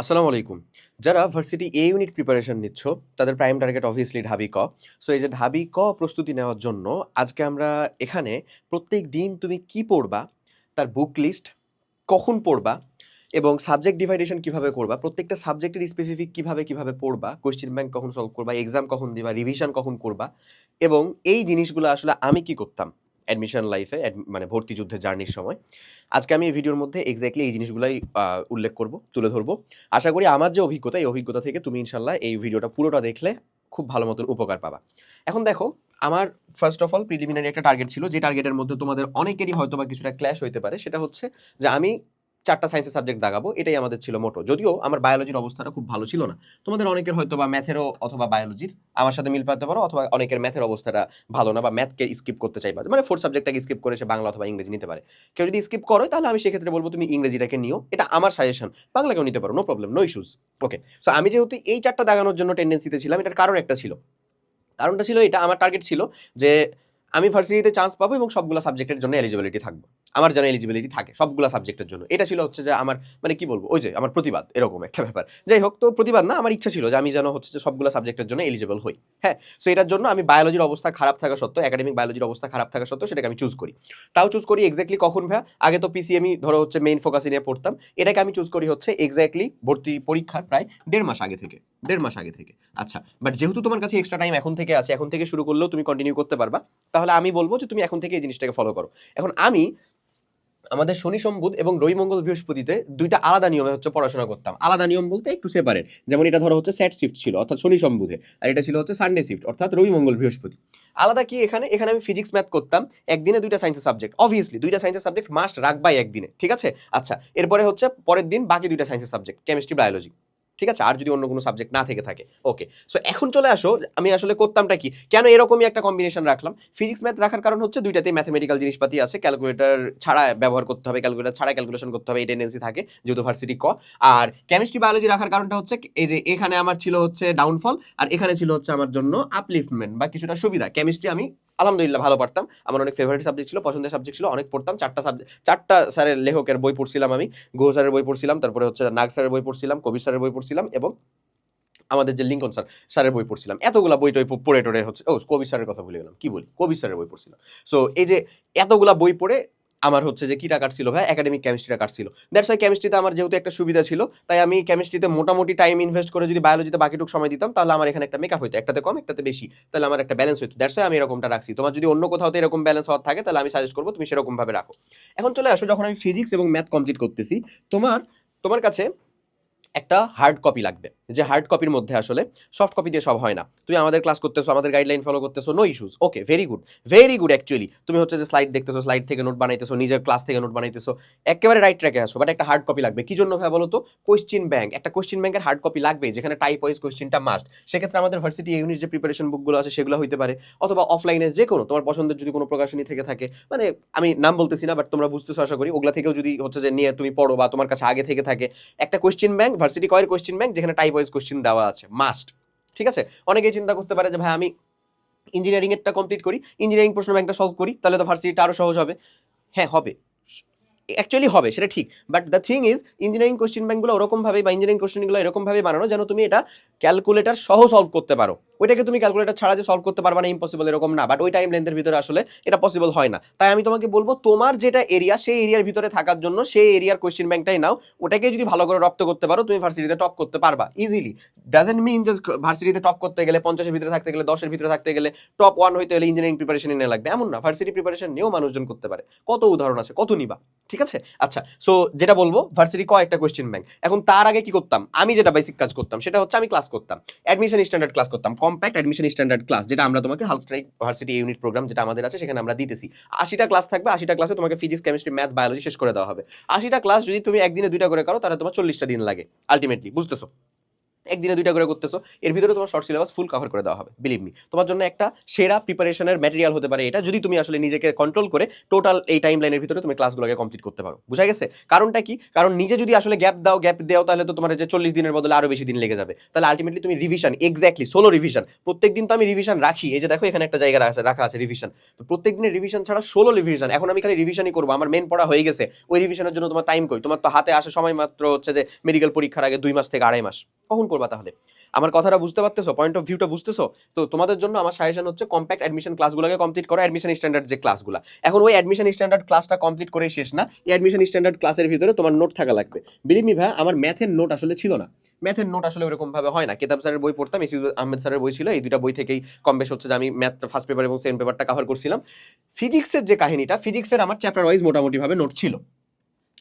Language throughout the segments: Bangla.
আসসালামু আলাইকুম। যারা ভার্সিটি এ ইউনিট প্রিপারেশন নিচ্ছ, তাদের প্রাইম টার্গেট অবভিয়াসলি ঢাবি ক। সো এই যে ঢাবি ক প্রস্তুতি নেওয়ার জন্য আজকে আমরা এখানে প্রত্যেক দিন তুমি কি পড়বা, তার বুক লিস্ট কখন পড়বা এবং সাবজেক্ট ডিভাইডেশন কীভাবে করবা, প্রত্যেকটা সাবজেক্টের স্পেসিফিক কীভাবে কীভাবে পড়বা কোয়েশ্চেন ব্যাংক কখন সলভ করবা এক্সাম কখন দিবা রিভিশন কখন করবা এবং এই জিনিসগুলো আসলে আমি কি করতাম? অ্যাডমিশন লাইফে মানে ভর্তি যুদ্ধে জার্নির সময়। আজকে আমি এই ভিডিওর মধ্যে এক্স্যাক্টলি এই জিনিসগুলাই উল্লেখ করব, তুলে ধরবো। আশা করি আমার যে অভিজ্ঞতা, এই অভিজ্ঞতা থেকে তুমি ইনশাল্লাহ এই ভিডিওটা পুরোটা দেখলে খুব ভালো মতন উপকার পাবা। এখন দেখো, আমার ফার্স্ট অফ অল প্রিলিমিনারি একটা টার্গেট ছিল, যে টার্গেটের মধ্যে তোমাদের অনেকেরই হয়তো বা কিছুটা ক্ল্যাশ হইতে পারে। সেটা হচ্ছে যে আমি চারটা সায়েন্সের সাবজেক্ট দাগাবো, এটাই আমাদের ছিল মোটো যদিও আমার বায়োলজির অবস্থাটা খুব ভালো ছিল না। তোমাদের অনেকের হয়তো বা ম্যাথেরও অথবা বায়োলজির আমার সাথে মিল পাতে পারো, অথবা অনেকের ম্যাথের অবস্থাটা ভালো না বা ম্যাথকে স্কিপ করতে চাইবা। মানে ফোর্থ সাবজেক্টটাকে স্কিপ করে সে বাংলা অথবা ইংরেজি নিতে পারে। কেউ যদি স্কিপ করো তাহলে আমি সেক্ষেত্রে বলব তুমি ইংরেজিটাকে নিও। এটা আমার সাজেশন বাংলাকেও নিতে পারো no problem no issues okay so আমি যেহেতু এই চারটা দাগানোর জন্য টেন্ডেন্সিতে ছিলাম, এটার কারণ একটা ছিল। কারণটা ছিল এটা, আমার টার্গেট ছিল যে আমি ভার্সিটিতে চান্স পাবো এবং সবগুলো সাবজেক্টের জন্য এলিজিবিলিটি থাকব। আমার যেন এলিজিবিলিটি থাকে সবগুলো সাবজেক্টের জন্য। এটা ছিল হচ্ছে যে আমার মানে কি বলব, ওই যে আমার প্রতিবাদ, এরকম একটা ব্যাপার। যাই হোক, তো প্রতিবাদ না, আমার ইচ্ছা ছিল যে আমি যেন হচ্ছে যে সবগুলো সাবজেক্টের জন্য এলিজিবল হই। হ্যাঁ সো এটার জন্য আমি বায়োলজির অবস্থা খারাপ থাকা সত্ত্বেও একাডেমিক বায়োলজির অবস্থা খারাপ থাকা সত্ত্বেও সেটাকে আমি চুজ করি। তাও চুজ করি এক্স্যাক্টলি কখন ভাই আগে তো পিসিএমই ধরো হচ্ছে মেইন ফোকাসে নিয়ে পড়তাম। এটাকে আমি চুজ করি হচ্ছে এক্স্যাক্টলি ভর্তি পরীক্ষার প্রায় দেড় মাস আগে থেকে, দেড় মাস আগে থেকে। আচ্ছা বাট যেহেতু তোমার কাছে এক্সট্রা টাইম এখন থেকে আছে, এখন থেকে শুরু করলেও তুমি কন্টিনিউ করতে পারবা, তাহলে আমি বলব যে তুমি এখন থেকে এই জিনিসটাকে ফলো করো। এখন আমি আমাদের শনি সম্বুধ এবং রবি, মঙ্গল, বৃহস্পতিতে দুইটা আলাদা নিয়মে হচ্ছে পড়াশোনা করতাম। আলাদা নিয়ম বলতে একটু সেপারেট যেমন এটা ধরো হচ্ছে স্যাট শিফট ছিল, অর্থাৎ শনি সম্বুধে আর এটা ছিল হচ্ছে সানডে শিফট অর্থাৎ রবি, মঙ্গল, বৃহস্পতি। আলাদা কি এখানে? এখানে আমি ফিজিক্স ম্যাথ করতাম। একদিনে দুইটা সায়েন্সের সাবজেক্ট অবভিয়াসলি দুইটা সায়েন্সের সাবজেক্ট মাস্ট রাখবাই একদিনে, ঠিক আছে? আচ্ছা এরপরে হচ্ছে পরের দিন বাকি দুইটা সায়েন্সের সাবজেক্ট কেমিস্ট্রি বায়োলজি ঠিক আছে? আর যদি অন্য কোনো সাবজেক্ট না থেকে থাকে ওকে সো এখন চলে আসো, আমি আসলে করতামটা কি? কেন এরকমই একটা কম্বিনেশন রাখলাম? ফিজিক্স ম্যাথ রাখার কারণ হচ্ছে দুইটাতেই ম্যাথমেটিক্যাল জিনিসপাতি আছে। ক্যালকুলেটর ছাড়া ব্যবহার করতে হবে ক্যালকুলেটর ছাড়া ক্যালকুলেশন করতে হবে, এই টেন্ডেন্সি থাকে, যেহেতু ভার্সিটি ক। আর কেমিস্ট্রি বায়োলজি রাখার কারণটা হচ্ছে, এই যে এখানে আমার ছিল হচ্ছে ডাউনফল আর এখানে ছিল হচ্ছে আমার জন্য আপলিফটমেন্ট বা কিছুটা সুবিধা। কেমিস্ট্রি আমি আলহামদুলিল্লাহ ভালো পারতাম। আমার অনেক ফেভারিট সাবজেক্ট ছিল, পছন্দের সাবজেক্ট ছিল, অনেক পড়তাম। চারটা সাবজেক্ট চারটা স্যারের লেখকের বই পড়ছিলাম আমি। গুহ স্যারের বই পড়ছিলাম, তারপরে হচ্ছে নাগ স্যারের বই পড়ছিলাম কবির স্যারের বই পড়ছিলাম এবং আমাদের যে লিঙ্কন স্যার, স্যারের বই পড়ছিলাম। এতগুলা বই টই পড়ে টড়ে হচ্ছে। ও, কবি স্যারের কথা বলে গেলাম। কি বলি? কবি স্যারের বই পড়ছিলাম। সো এই যে এতগুলা বই পড়ে আমার হচ্ছে যে কিটা কাটছিল ভাই? একাডেমিক কেমিস্ট্রিটা কাটছিল। দ্যাটস ওয়াই কেমিস্ট্রিতে আমার যেহেতু একটা সুবিধা ছিল, তাই আমি কেমিস্ট্রিতে মোটামুটি টাইম ইনভেস্ট করে যদি বায়োলজিতে বাকিটুকু সময় দিতাম, তাহলে আমার এখানে একটা মেকআপ হতো একটাতে কম, একটাতে বেশি। তাহলে আমার একটা ব্যালেন্স হতো দ্যাটস ওয়াই আমি এরকমটা রাখছি। তোমার যদি অন্য কোথাও তো এরকম ব্যালেন্স হওয়ার থাকে, তাহলে আমি সাজেস্ট করব, তুমি সেরকমভাবে রাখো। এখন চলে আসো, যখন আমি ফিজিক্স এবং ম্যাথ কমপ্লিট করতেছি, তোমার তোমার কাছে একটা হার্ড কপি লাগবে। যে হার্ড কপির মধ্যে আসলে সফট কপি দিয়ে সব হয় না। তুমি আমাদের ক্লাস করতেছো, আমাদের গাইডলাইন ফলো করতেছো no issues okay very good very good actually তুমি হচ্ছে যে স্লাইড দেখতেছো স্লাইড থেকে নোট বানাইতেছো, নিজের ক্লাস থেকে নোট বানাইতেছো, একেবারে রাইট ট্র্যাকে আসো বাট একটা হার্ড কপি লাগবে। কি জন্য ভাই বলো তো কোয়েশ্চিন ব্যাংক একটা কোয়েশ্চিন ব্যাংকের হার্ড কপি লাগবে, যেখানে টাইপ ওয়াইজ কোয়েশ্চিনটা মাস্ট সেক্ষেত্রে আমাদের ভার্সিটি ইউনিট যে প্রিপারেশন বুকগুলো আছে, সেগুলো হইতে পারে। অথবা অফলাইনে যে কোনো তোমার পছন্দের যদি কোনো প্রকাশনী থেকে থাকে মানে আমি নাম বলতেছি না বাট তোমরা বুঝতেছো আশা করি, ওগুলা থেকেও যদি হচ্ছে যে নিয়ে তুমি পড়ো বা তোমার কাছে আগে থেকে থাকে, একটা কোয়েশ্চিন ব্যাংক ভার্সিটি কয়ের কোয়েশ্চিন ব্যাংক যেখানে টাইপ ওয়াইজ কোশ্চেন দেওয়া আছে মাস্ট ঠিক আছে? অনেকেই চিন্তা করতে পারে যে ভাই আমি ইঞ্জিনিয়ারিং এরটা কমপ্লিট করি ইঞ্জিনিয়ারিং প্রশ্ন ব্যাংকটা সলভ করি, তাহলে তো ভার্সিটিটা আরও সহজ হবে। হ্যাঁ হবে। অ্যাকচুয়ালি হবে, সেটা ঠিক। But the thing is engineering question ব্যাংকগুলো ওরকমভাবে বা ইঞ্জিনিয়ারিং কোশ্চেনগুলো এরকমভাবে বানানো যেন তুমি এটা ক্যালকুলেটার সহ সলভ করতে পারো। ওইটাকে তুমি ক্যালকুলেটার ছাড়া যে সলভ করতে পারবা না ইম্পসিবল এরকম না। বাট ওই টাইম লেন্থের ভিতরে আসলে এটা পসিবল হয় না। তাই আমি তোমাকে বলব, তোমার যেটা এরিয়া সেই এরিয়ার ভিতরে থাকার জন্য সেই এরিয়ার কোশ্চেন ব্যাংকটাই নাও। ওটাকে যদি ভালো করে রপ্ত করতে পারো, তুমি ভার্সিটিতে টপ করতে পারবা। ইজিলি ডাজেন্ট মিন যে ভার্সিটিতে টপ করতে গেলে, পঞ্চাশের ভিতরে থাকতে গেলে, দশের ভিতরে থাকতে গেলে টপ ওয়ান হইতে গেলে ইঞ্জিনিয়ারিং প্রিপারেশন নিয়ে লাগবে। এমন না। ভার্সিটি প্রিপারেশন নিয়েও মানুষজন করতে পারে। কত উদাহরণ আছে, কত নিবা। ঠিক আছে? আচ্ছা সো যেটা বলব ভার্সিটি ক একটা কোয়েশ্চেন ব্যাংক এখন তার আগে কি করতাম? আমি যেটা বেসিক কাজ করতাম, সেটা হচ্ছে আমি ক্লাস করতাম। অ্যাডমিশন স্ট্যান্ডার্ড ক্লাস করতাম। কম্প্যাক্ট অ্যাডমিশন স্ট্যান্ডার্ড ক্লাস যেটা আমরা তোমাকে হালস্ট্রাইক ভার্সিটি ইউনিট প্রোগ্রাম যেটা আমাদের আছে, সেখানে আমরা দিতেছি। আশিটা ক্লাস থাকবে, আশিটা ক্লাসে তোমাকে ফিজিক্স কেমিস্ট্রি ম্যাথ বায়োলজি শেষ করে দেওয়া হবে। আশিটা ক্লাস যদি তুমি একদিনে দুইটা করে করো, তাহলে তোমার চল্লিশটা দিন লাগে আলটিমেটলি বুঝতেছো? একদিনে দুইটা করে করতেছো, এর ভিতরে তোমার শর্ট সিলেবাস ফুল কভার করে দেওয়া হবে বিলিভ মি তোমার জন্য একটা সেরা প্রিপারেশনের ম্যাটেরিয়াল হতে পারে এটা, যদি তুমি আসলে নিজেকে কন্ট্রোল করে টোটাল এই টাইম লাইনের ভিতরে তুমি ক্লাসগুলোকে কমপ্লিট করতে পারো। বুঝা গেছে? কারণটা কি? কারণ নিজে যদি আসলে গ্যাপ দাও গ্যাপ দাও, তাহলে তো তোমার যে চল্লিশ দিনের বদলে আরও বেশি দিন লেগে যাবে। তাহলে আলটিমেটলি তুমি রিভিশন এক্স্যাক্টলি সোলো রিভিশন প্রত্যেক দিন তো আমি রিভিশন রাখি। এই যে দেখো, এখানে একটা জায়গা আছে, রাখা আছে রিভিশন তো প্রত্যেক দিনের রিভিশন ছাড়া সোলো রিভিশন এখন আমি খালি রিভিশনই করব। আমার মেন পড়া হয়ে গেছে, ওই রিভিশনের জন্য তোমার টাইম কই? তোমার তো হাতে আসে সময় মাত্র হচ্ছে যে মেডিকেল পরীক্ষার আগে দুই মাস থেকে আড়াই মাস। কখন করবা তাহলে? আমার কথাটা বুঝতে পারতেছো? পয়েন্ট অফ ভিউটা বুঝতেছো? তো তোমাদের জন্য আমার সাজেশন হচ্ছে কম্প্যাক্ট অ্যাডমিশন ক্লাসগুলোকে কমপ্লিট করো অ্যাডমিশন স্ট্যান্ডার্ড যে ক্লাসগুলো এখন ওই অ্যাডমিশন স্ট্যান্ডার্ড ক্লাসটা কমপ্লিট করেই শেষ না, এই অ্যাডমিশন স্ট্যান্ডার্ড ক্লাসের ভিতরে তোমার নোট থাকা লাগবে। বিলিভ মি ভাই, আমার ম্যাথের নোট আসলে ছিল না। ম্যাথের নোট আসলে ওরকম ভাবে হয় না। কেতাব স্যারের বই পড়তাম এসি আহমেদ স্যারের বই ছিল, এই দুটা বই থেকেই কম বেশ হচ্ছে যে আমি ম্যাথ ফার্স্ট পেপার এবং সেকেন্ড পেপারটা কভার করছিলাম। ফিজিক্সের যে কাহিনীটা ফিজিক্সের আমার চ্যাপ্টার ওয়াইজ মোটামুটিভাবে নোট ছিল।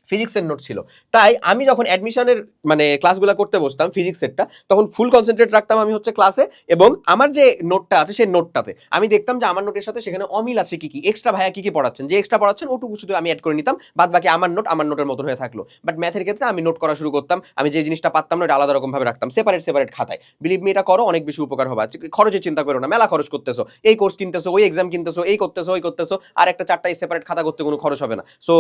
ফিজিক্সের নোট ছিল। তাই আমি যখন অ্যাডমিশনের মানে ক্লাসগুলো করতে বসতাম ফিজিক্সেরটা তখন ফুল কনসেন্ট্রেট রাখতাম আমি হচ্ছে ক্লাসে এবং আমার যে নোটটা আছে সেই নোটটাতে আমি দেখতাম যে আমার নোটের সাথে সেখানে অমিল আছে কি কি এক্সট্রা ভাইয়া কি কি পড়াচ্ছেন, যে এক্সট্রা পড়াচ্ছেন ওটুকু শুধু আমি অ্যাড করে নিতাম, বাদ বাকি আমার নোট আমার নোটের মতন হয়ে থাকল। বাট ম্যাথের ক্ষেত্রে আমি নোট করা শুরু করতাম, আমি যে জিনিসটা পারতাম না এটা আলাদা রকম ভাবে রাখতাম সেপারেট সেপারেট খাতায়। বিলিভ মি এটা করো, অনেক বেশি উপকার হবে। আজকে খরচের চিন্তা করো না, মেলা খরচ করতেছো, এই কোর্স কিনতেছো, ওই এক্সাম কিনতেছো, এই করতেছো, ওই করতেছো, আর একটা চারটাই সেপারেট খাতা করতে কোনো খরচ হবে না। সো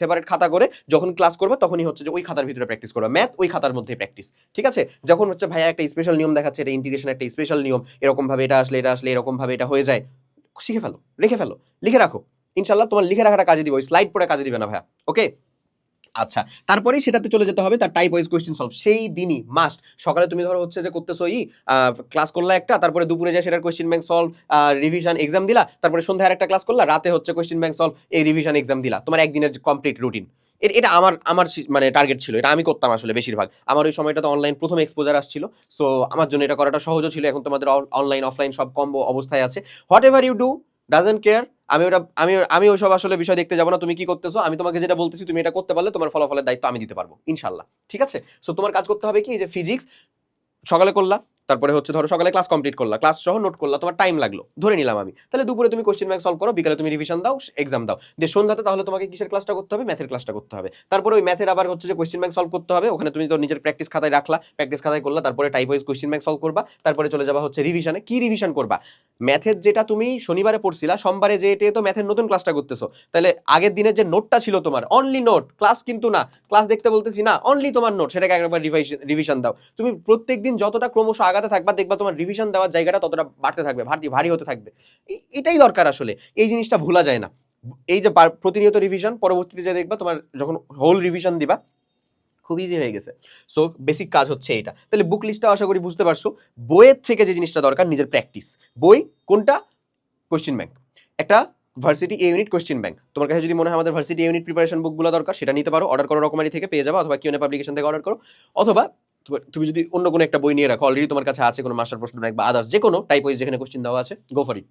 সেপারেট খাতা করে যখন ক্লাস করবে তখনই হচ্ছে যে ওই খাতার ভিতরে প্র্যাকটিস করবে। ম্যাথ ওই খাতার মধ্যে প্র্যাকটিস ঠিক আছে? যখন হচ্ছে ভাইয়া একটা স্পেশাল নিয়ম দেখাচ্ছে, এটা ইন্টিগ্রেশন একটা স্পেশাল নিয়ম এরকম ভাবে এটা আসলে এটা আসলে এরকম ভাবে এটা হয়ে যায়, শিখে ফেলো লিখে ফেলো, লিখে রাখো। ইনশাল্লাহ তোমার লিখে রাখাটা কাজে দিবে, ওই স্লাইড পড়ে কাজে দিবে না ভাইয়া ওকে আচ্ছা তারপরেই সেটাতে চলে যেতে হবে, তার টাইপ ওয়াইজ কোয়েশ্চেন সলভ সেই দিনই মাস্ট সকালে তুমি ধরো হচ্ছে যে করতেছো ই ক্লাস করলা একটা, তারপরে দুপুরে যায় সেটার question bank solve revision exam দিলা, তারপরে সন্ধ্যায় আরেকটা ক্লাস করলা, রাতে হচ্ছে কোয়েশ্চেন ব্যাংক সলভ এই রিভিশন এক্সাম দিলা, তোমার একদিনের কমপ্লিট রুটিন এটা আমার আমার মানে টার্গেট ছিল, এটা আমি করতাম আসলে বেশিরভাগ। আমার ওই সময়টা তো অনলাইন প্রথম এক্সপোজার আসছিল সো আমার জন্য এটা করাটা সহজও ছিল, এখন তোমাদের অনলাইন অফলাইন সব কম্বো অবস্থায় আছে। Whatever you do doesn't care আমি ওটা, আমি আমি ওইসব আসলে বিষয় দেখতে যাব না, তুমি কি করতেছো? আমি তোমাকে যেটা বলতেছি, তুমি এটা করতে পারলে তোমার ফলাফলের দায়িত্ব আমি দিতে পারব ইনশাল্লাহ ঠিক আছে? সো তোমার কাজ করতে হবে কি? যে ফিজিক্স সকালে করলা তারপরে হচ্ছে ধরো সকালে ক্লাস কমপ্লিট করলা ক্লাস সহ নোট করলা, তোমার টাইম লাগল, ধরে নিলাম আমি। তাহলে দুপুরে তুমি কোশ্চেন ব্যাংক সলভ করো, বিকালে তুমি রিভিশন দাও এক্সাম দাও। দিয়ে সন্ধ্যাতে তাহলে তোমাকে কিসের ক্লাসটা করতে হবে? ম্যাথের ক্লাসটা করতে হবে। তারপরে ওই ম্যাথের আবার হচ্ছে যে কোশ্চেন ব্যাংক সলভ করতে হবে, ওখানে তুমি তো নিজের প্র্যাকটিস খাতায় রাখলা প্র্যাকটিস খাতায় করলা, তারপরে type wise question bank solve করবা, তারপরে চলে যাবা হচ্ছে রিভিশনে কি রিভিশন করবা? ম্যাথের যেটা তুমি শনিবারে পড়ছিলা, সোমবারে যে এটা তো ম্যাথের নতুন ক্লাসটা করতেছো। তাহলে আগের দিনের যে নোটটা ছিল তোমার অনলি নোট ক্লাস কিন্তু না ক্লাস দেখতে বলতেছি না অনলি তোমার নোট সেটাকে একবার রিভিশন দাও। তুমি প্রত্যেক দিন যতটা ক্রমশ আগাতে থাকবা, দেখবা তোমার রিভিশন দেওয়ার জায়গাটা ততটা বাড়তে থাকবে, ভারী ভারী হতে থাকবে। এটাই দরকার আসলে। এই জিনিসটা ভোলা যায় না। এই যে প্রতিনিয়ত রিভিশন পরবর্তীতে যে দেখবা তোমার যখন হোল রিভিশন দিবা খুব ইজি হয়ে গেছে। সো বেসিক কাজ হচ্ছে এটা। তাহলে বুক লিস্টটা আশা করি বুঝতে পারছ। বইয়ের থেকে যে জিনিসটা দরকার, নিজের প্র্যাকটিস বই কোনটা? কোশ্চেন ব্যাংক একটা varsity A unit question bank তোমার কাছে যদি মনে হয় আমাদের ভার্সিটি এ ইউনিট প্রিপারেশন বুকগুলো দরকার, সেটা নিতে পারো। অর্ডার করো রকমারি থেকে, পেয়ে যাবে। অথবা কিউনে পাবলিকেশন থেকে অর্ডার করো। অথবা তুমি যদি অন্য কোনো একটা বই নিয়ে রাখো অলরেডি তোমার কাছে আছে কোনো মাস্টার প্রশ্ন ব্যাংক বা আদার্স যে কোনো টাইপ ওয়াইজ যেখানে কোশ্চেন দেওয়া আছে go for it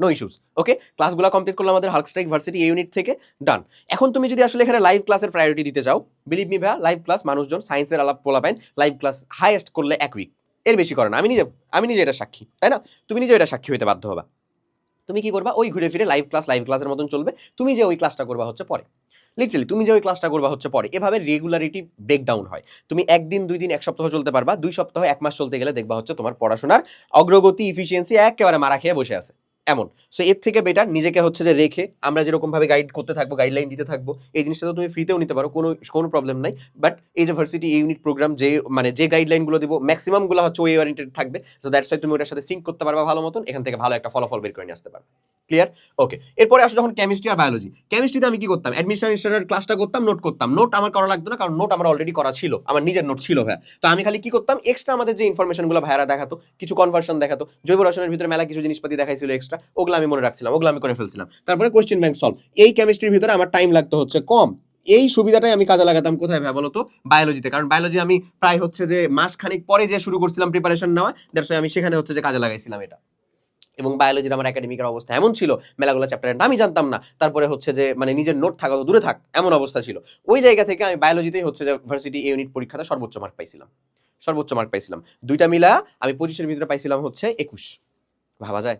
no issues okay ক্লাসগুলো কমপ্লিট করলাম আমাদের হার্ক স্ট্রাইক ভার্সিটি এ ইউনিট থেকে ডান এখন তুমি যদি আসলে এখানে লাইভ ক্লাসের প্রায়োরিটি দিতে চাও বিলিভ মি ভাইয়া লাইভ ক্লাস মানুষজন সায়েন্সের আলাপ পোলাপাইন লাইভ ক্লাস হাইয়েস্ট করলে এক উইক এর বেশি করে না, আমি নিজে আমি নিজে এটা সাক্ষী, তাই না? তুমি নিজে এটা সাক্ষী হতে বাধ্য হবা। তুমি কি করবা? ওই ঘুরে ফিরে লাইভ ক্লাস লাইভ ক্লাসের মতন চলবে। তুমি যে ওই ক্লাসটা করবা হচ্ছে পরে। লিটারালি তুমি যে ওই ক্লাসটা করবা হচ্ছে পরে। এভাবে রেগুলারিটি ব্রেকডাউন হয়। তুমি একদিন, দুই দিন, এক সপ্তাহ চলতে পারবা। দুই সপ্তাহ, এক মাস চলতে গেলে দেখবা হচ্ছে তোমার পড়াশোনার অগ্রগতি ইফিসিয়েন্সি একেবারে মারা খেয়ে বসে আছে। এমন। সো এর থেকে বেটার নিজেকে হচ্ছে যে রেখে আমরা যেরকম ভাবে গাইড করতে থাকব গাইডলাইন দিতে থাকব, এই জিনিসটা তো তুমি ফ্রিতেও নিতে পারো, কোনো কোনো প্রবলেম নাই। বাট এই যে ভার্সিটি ইউনিট প্রোগ্রাম যে মানে যে গাইডলাইনগুলো দিব ম্যাক্সিমামগুলো হচ্ছে ওই ওরিয়েন্টেড থাকবে। সো দ্যাটস ওয়াই তুমি ওটার সাথে সিঙ্ক করতে পারবা ভালো মতন, এখান থেকে ভালো একটা ফলাফল বের করে নিয়ে আসতে পারবে। ক্লিয়ার ওকে এরপরে আসো যখন কেমিস্ট্রি আর বায়োলজি কেমিস্ট্রিতে আমি কি করতাম? অ্যাডমিনিস্ট্রেশনের ক্লাসটা করতাম নোট করতাম। নোট আমার করা লাগতো না, কারণ নোট আমার অলরেডি করা ছিল। আমার নিজের নোট ছিল ভাইয়া তো আমি খালি কি করতাম? এক্সট্রা আমাদের যে ইনফরমেশনগুলো ভাইয়ারা দেখাতো, কিছু কনভার্সন দেখাতো, জৈব রসায়নের ভিতরে মেলা কিছু জিনিসপাতি দেখাইছিল এক্সট্রা ওগুলো আমি মনে রাখছিলাম, ওগুলো আমি করে ফেলছিলাম। তারপরে কোয়েশ্চেন ব্যাংক সলভ এই কেমিস্ট্রির ভিতরে আমার টাইম লাগতো হচ্ছে কম। এই সুবিধাটাই আমি কাজে লাগাতাম কোথায় ভাই বলতো? বায়োলজিতে কারণ বায়োলজি আমি প্রায় হচ্ছে যে মাস খানিক পরে যে শুরু করছিলাম প্রিপারেশন নেওয়া দ্যাটস আমি সেখানে হচ্ছে যে কাজে লাগাইছিলাম এটা। এবং বায়োলজির আমার একাডেমিকের অবস্থা এমন ছিল, মেলাগুলো চ্যাপ্টারের নামই জানতাম না। তারপরে হচ্ছে যে মানে নিজের নোট থাকা তো দূরে থাক, এমন অবস্থা ছিল। ওই জায়গা থেকে আমি বায়োলজিতেই হচ্ছে যে ভার্সিটি ইউনিট পরীক্ষাতে সর্বোচ্চ মার্ক পাইছিলাম। সর্বোচ্চ মার্ক পাইছিলাম। দুইটা মিলা আমি পঁচিশের ভিতরে পাইছিলাম হচ্ছে একুশ। ভাবা যায়?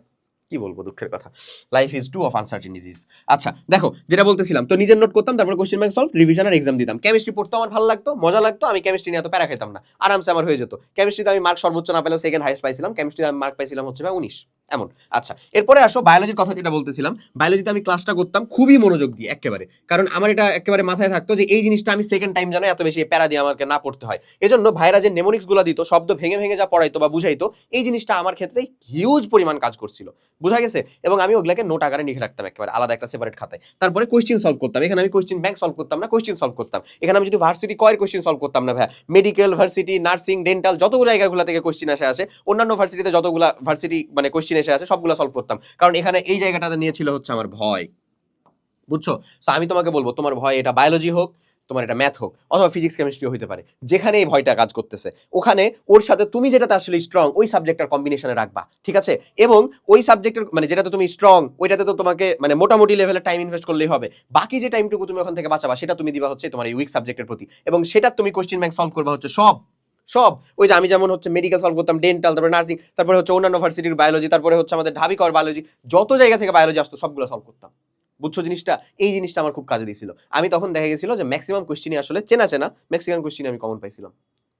কি বলব দুঃখের কথা? Life is to of uncertain disease আচ্ছা দেখো, যেটা বলতেছিলাম, তো নিজের নোট করতাম, তারপর কোশ্চেন ব্যাংক সলভ রিভিশন আর এক্সাম দিতাম। কেমিস্ট্রি পড়তে আমার ভালো লাগতো, মজা লাগতো, আমি কেমিস্ট্রি নিয়ে এত প্যারা খেতাম না। আরামসে আমার হয়ে যেত। কেমিস্ট্রিতে আমি মার্ক সর্বোচ্চ না পেলেও সেকেন্ড হাইস্ট পাইছিলাম কেমিস্ট্রিতে আমি মার্ক পাইছিলাম হচ্ছে ভাই উনিশ। এমন। আচ্ছা এরপরে আসো বায়োলজির কথা যেটা বলতেছিলাম। বায়োলজিতে আমি ক্লাসটা করতাম খুবই মনোযোগ দিয়ে, একেবারে। কারণ আমার এটা একেবারে মাথায় থাকতো যে এই জিনিসটা আমি সেকেন্ড টাইম যেন এত বেশি প্যারা দিয়ে আমাকে না পড়তে হয়। এজন্য ভাইরা যে নেমোনিক্সগুলো দিত, শব্দ ভেঙে ভেঙে যা পড়াইতো বা বুঝাইতো, এই জিনিসটা আমার ক্ষেত্রে হিউজ পরিমাণ কাজ করছিল। বুঝা গেছে? এবং আমি ওগুলাকে নোট আকারে লিখে রাখতাম একেবারে, আলাদা একটা সেপারেট খাতায়। তারপরে কোয়েশ্চেন সলভ করতাম। এখানে আমি কোয়েশ্চেন ব্যাংক সলভ করতাম না কোয়েশ্চেন সলভ করতাম। এখানে আমি যদি ভার্সিটি কয়ের কোয়েশ্চেন সলভ করতাম না ভাই মেডিকেল ভার্সিটি নার্সিং ডেন্টাল যতগুলো জায়গাগুলো থেকে কোয়েশ্চেন আসে আসে, অন্যান্য ভার্সিটিতে যতগুলো ভার্সিটি মানে কোয়েশ্চেন এসে আসে সবগুলো সলভ করতাম। কারণ এখানে এই জায়গাটাতে নিয়েছিল হচ্ছে আমার ভয়। বুঝছ? সো আমি তোমাকে বলব, তোমার ভয় এটা বায়োলজি হোক, তোমার এটা ম্যাথ হোক, অথবা ফিজিক্স কেমিস্ট্রি হতে পারে। যেখানে এই ভয়টা কাজ করতেছে। ওখানে ওর সাথে তুমি যেটাতে আসলে স্ট্রং ওই সাবজেক্টটার কম্বিনেশনে রাখবা, ঠিক আছে? এবং ওই সাবজেক্টের মানে যেটাতে তুমি স্ট্রং ওইটাতে তো তোমাকে মানে মোটামুটি লেভেলে টাইম ইনভেস্ট করলেই হবে। বাকি যে টাইমটুকু তুমি ওখান থেকে বাঁচাবা, সেটা তুমি দিবা হচ্ছে তোমার এই উইক সাবজেক্টের প্রতি। এবং সেটা তুমি কোশ্চেন ব্যাংক সলভ করবা হচ্ছে সব। সব। ওই যে আমি যেমন হচ্ছে মেডিকেল সলভ করতাম ডেন্টাল তারপরে নার্সিং তারপরে হচ্ছে অন্যান্য ভার্সিটির বায়োলজি তারপরে হচ্ছে আমাদের ঢাবি কর বায়োলজি যত জায়গা থেকে বায়োলজি আসতো, সবগুলো সলভ করতাম। বুঝছ জিনিসটা? এই জিনিসটা আমার খুব কাজে দিয়েছিল আমি তখন দেখা গেছিল যে ম্যাক্সিমাম কোশ্চিনই আসলে চেনা চেনা ম্যাক্সিমাম কোশ্চিন আমি কমন পাইছিলাম।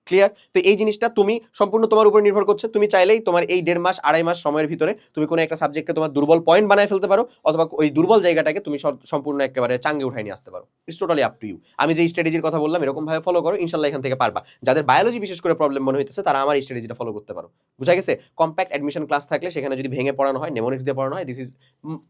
ক্লিয়ার তো এই জিনিসটা তুমি সম্পূর্ণ তোমার উপর নির্ভর করছে। তুমি চাইলেই তোমার এই দেড় মাস, আড়াই মাস সময়ের ভিতরে তুমি কোনো একটা সাবজেক্টকে তোমার দুর্বল পয়েন্ট বানায় ফেলতে পারো অথবা ওই দুর্বল জায়গাটাকে তুমি সম্পূর্ণ একেবারে চাঙ্গে উঠাই নিয়ে আসতে পারো। It's totally up to you আমি যে স্ট্র্যাটেজির কথা বললাম এরকম ভাবে ফলো করো, ইনশাল্লাহ এখান থেকে পারবা। যাদের বায়োলজি বিশেষ করে প্রবলেম মনে হইতেছে, তারা আমার স্ট্র্যাটেজিটা ফলো করতে পারো। বুঝা গেছে? কম্প্যাক্ট অ্যাডমিশন ক্লাস থাকলে সেখানে যদি ভেঙে পড়ানো হয় নেমোনিক্স দিয়ে পড়ানো হয় দিস ইজ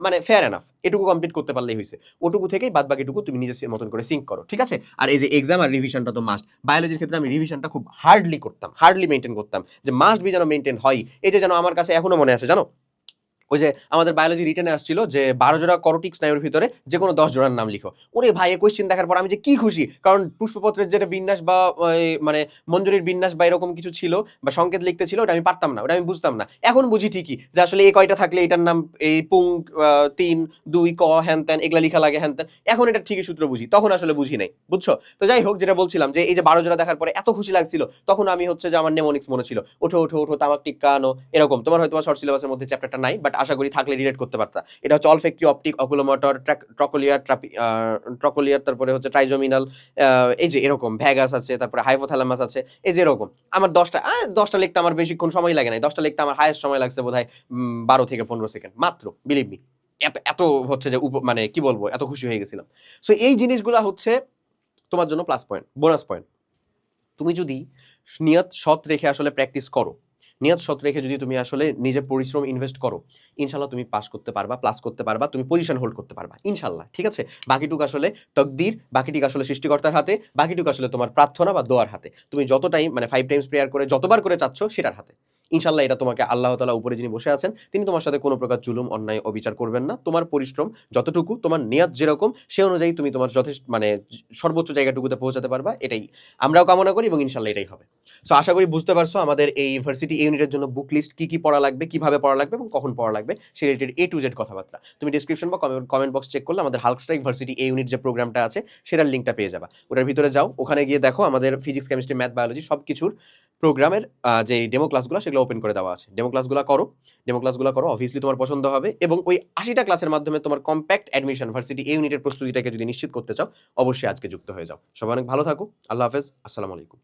মানে ফেয়ার এনাফ এটুকু কমপ্লিট করতে পারলেই হয়েছে ওটুকু থেকেই বাদ বাকিটুকু তুমি নিজের মতন করে সিঙ্ক করো, ঠিক আছে? আর এই যে এক্সাম আর রিভিশনটা তো মাস্ট বায়োলজির ক্ষেত্রে আমি রিভিশনটা খুব হার্ডলি করতাম হার্ডলি মেনটেন করতাম যে মাস্ট বি যেন মেনটেন হয়। এই যে যেন আমার কাছে এখনও মনে আছে, জানো? ওই যে আমাদের বায়োলজি রিটেনে আসছিল যে বারো জোড়া করোটিক স্নায়ুর ভিতরে, যে কোনো দশ জোড়ার নাম লিখো। ওরে ভাই এই কোয়েশ্চেন দেখার পর আমি যে কি খুশি? কারণ পুষ্পপত্রের যেটা বিন্যাস বা মানে মঞ্জুরির বিন্যাস বা এরকম কিছু ছিল বা সংকেত লিখতে ছিল, ওটা আমি পারতাম না, ওটা আমি বুঝতাম না। এখন বুঝি ঠিকই যে আসলে এই কয়টা থাকলে এটার নাম এই পুং তিন, দুই, ক, হ্যান ত্যান, এগুলা লিখা লাগে, হ্যান ত্যান। এখন এটা ঠিকই সূত্র বুঝি, তখন আসলে বুঝি নাই, বুঝছ? তো যাই হোক, যেটা বলছিলাম যে এই যে বারো জোড়া দেখার পরে এত খুশি লাগছিল, তখন আমি হচ্ছে যে আমার নেমোনিক্স মনে ছিল। ওঠো ওঠো ওঠো, তামাক টিক্কানো এরকম। তোমার হয়তো শর্ট সিলেবাসের মধ্যে চ্যাপ্টারটা নাই বাট আশা করি থাকলে রিলেট করতে পারতা। এটা হচ্ছে অলফেক্টি অপটিক অকুলোমোটর ট্রকোলিয়ার ট্রকোলিয়ার তারপরে হচ্ছে ট্রাইজোমিনাল এই যে এরকম ভ্যাগাস আছে, তারপরে হাইপোথ্যালামাস আছে, এই যে এরকম। আমার দশটা দশটা লিখতে আমার বেশিক্ষণ সময় লাগে নাই। দশটা লিখতে আমার হায়েস্ট সময় লাগছে বোধ হয় বারো থেকে পনেরো সেকেন্ড মাত্র বিলিভ মি এত এত হচ্ছে যে মানে কি বলব, এত খুশি হয়ে গেছিলাম। সো এই জিনিসগুলো হচ্ছে তোমার জন্য প্লাস পয়েন্ট বোনাস পয়েন্ট তুমি যদি নিয়ত সৎ রেখে আসলে প্র্যাকটিস করো নিয়ত সৎ রেখে যদি তুমি আসলে নিজে পরিশ্রম ইনভেস্ট করো, ইনশাল্লাহ তুমি পাস করতে পারবা প্লাস করতে পারবা, তুমি পজিশন হোল্ড করতে পারবা, ইনশাল্লাহ, ঠিক আছে? বাকিটুকু আসলে তকদির, বাকিটুকু আসলে সৃষ্টিকর্তার হাতে, বাকিটুকু আসলে তোমার প্রার্থনা বা দোয়ার হাতে। তুমি যত টাইম মানে ফাইভ টাইমস প্রেয়ার করে যতবার করে চাচ্ছ, সেটার হাতে। ইনশাল্লাহ এটা তোমাকে আল্লাহ তালা উপরে যিনি বসে আছেন, তিনি তোমার সাথে কোনো প্রকার জুলুম, অন্যায়, অবিচার করবেন না। তোমার পরিশ্রম যতটুকু, তোমার নিয়াত যেরকম, সে অনুযায়ী তুমি তোমার যথেষ্ট মানে সর্বোচ্চ জায়গাটুকুতে পৌঁছাতে পারবা, এটাই। আমরাও কামনা করি এবং ইনশাল্লাহ এটাই হবে। সো আশা করি বুঝতে পারছ আমাদের এই ইউনিভার্সিটি ইউনিটের জন্য বুক লিস্ট কী কী পড়া লাগবে, কীভাবে পড়া লাগবে এবং কখন পড়া লাগবে, সে রিলেটেড এ টু জেড কথাবার্তা। তুমি ডিসক্রিপশন বা কমেন্ট বক্স চেক করলে আমাদের হালকস্ট্রাইক ভার্সিটি এই ইউনিট যে প্রোগ্রামটা আছে, সেটার লিঙ্কটা পেয়ে যাবা। ওটার ভিতরে যাও, ওখানে গিয়ে দেখো আমাদের ফিজিক্স কেমিস্ট্রি ম্যাথ বায়োলজি সব কিছুর প্রোগ্রামের যে ডেমো ক্লাসগুলো সেগুলো ওপেন করে দেওয়া আছে। ডেমো ক্লাসগুলো করো ডেমো ক্লাসগুলো করো অবভিয়াসলি তোমার পছন্দ হবে এবং ওই আশিটা ক্লাসের মাধ্যমে তোমার কম্প্যাক্ট অ্যাডমিশন ভার্সিটি এই ইউনিটের প্রস্তুতিটাকে যদি নিশ্চিত করতে চাও, অবশ্যই আজকে যুক্ত হয়ে যাও। সবাই অনেক ভালো থাকো, আল্লাহ হাফেজ, আসসালামু আলাইকুম।